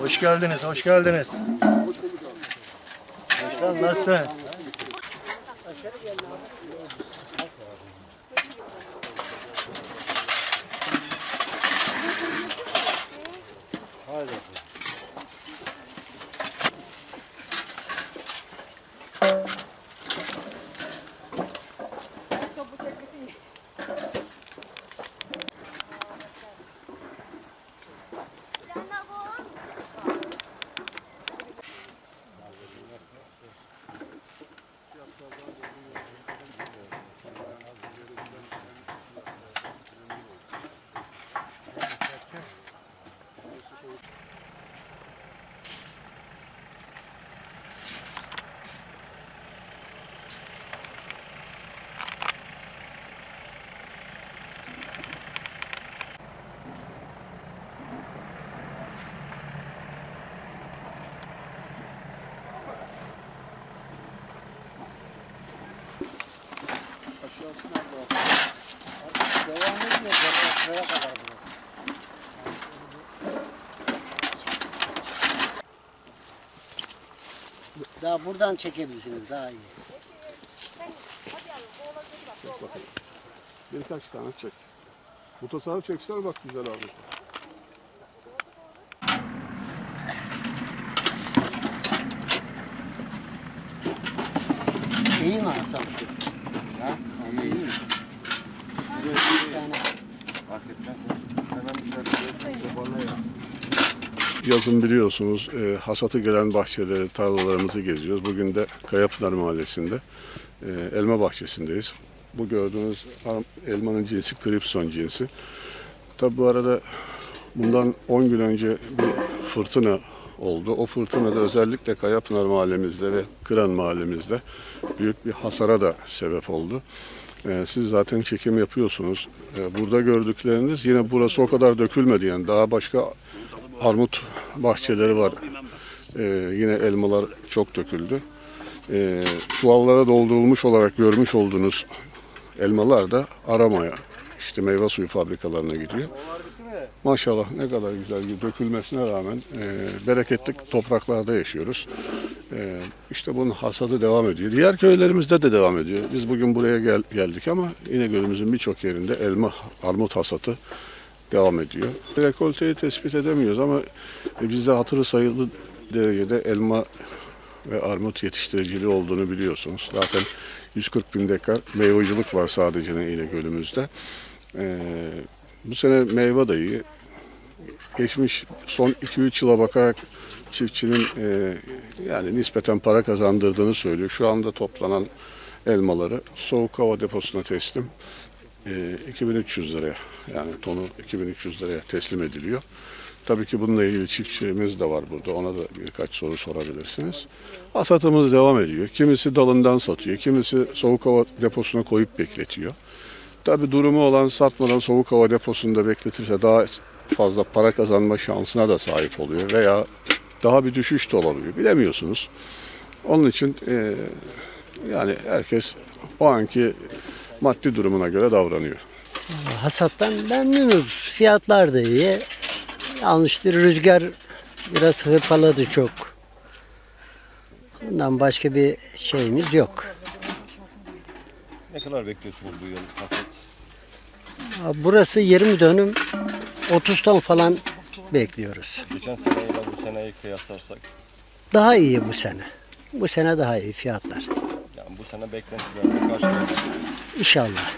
Hoş geldiniz, hoş geldiniz. Başkan nasılsın? Daha buradan çekebilirsiniz daha iyi. Birkaç tane çek. Bu tasarruf çekseler bak güzel abi. İyi mi Hasan? Yazın biliyorsunuz e, hasatı gelen bahçeleri, tarlalarımızı geziyoruz. Bugün de Kayapınar Mahallesi'nde e, elma bahçesindeyiz. Bu gördüğünüz elmanın cinsi Kripson cinsi. Tabi bu arada bundan 10 gün önce bir fırtına oldu. O fırtınada özellikle Kayapınar mahallemizde ve Kıran mahallemizde büyük bir hasara da sebep oldu. E, siz zaten çekim yapıyorsunuz. E, burada gördükleriniz yine burası o kadar dökülmedi yani daha başka armut bahçeleri var. Ee, yine elmalar çok döküldü. Ee, çuvallara doldurulmuş olarak görmüş olduğunuz elmalar da aramaya, işte meyve suyu fabrikalarına gidiyor. Maşallah ne kadar güzel dökülmesine rağmen e, bereketli topraklarda yaşıyoruz. E, işte bunun hasadı devam ediyor. Diğer köylerimizde de devam ediyor. Biz bugün buraya gel- geldik ama İnegöl'ümüzün birçok yerinde elma, armut hasatı devam ediyor. Rekolteyi tespit edemiyoruz ama bizde hatırı sayılı derecede elma ve armut yetiştiriciliği olduğunu biliyorsunuz. Zaten 140 bin dekar meyvacılık var sadece İnegöl'ümüzde. Ee, bu sene meyve de iyi. Geçmiş son 2-3 yıla bakarak çiftçinin e, yani nispeten para kazandırdığını söylüyor. Şu anda toplanan elmaları soğuk hava deposuna teslim. E, 2300 liraya yani tonu 2300 liraya teslim ediliyor. Tabii ki bununla ilgili çiftçimiz de var burada. Ona da birkaç soru sorabilirsiniz. Hasatımız devam ediyor. Kimisi dalından satıyor, kimisi soğuk hava deposuna koyup bekletiyor. Tabii durumu olan satmadan soğuk hava deposunda bekletirse daha fazla para kazanma şansına da sahip oluyor veya daha bir düşüş de olabiliyor. Bilemiyorsunuz. Onun için e, yani herkes o anki maddi durumuna göre davranıyor. Hasattan memnunuz. Fiyatlar da iyi. Yanlıştır rüzgar biraz hırpaladı çok. Bundan başka bir şeyimiz yok. Ne kadar bekliyorsunuz bu yıl hasat? Burası 20 dönüm 30 ton falan bekliyoruz. Geçen seneyle bu seneyi kıyaslarsak Daha iyi bu sene. Bu sene daha iyi fiyatlar. yani bu sene beklentilerini karşılamak İnşallah.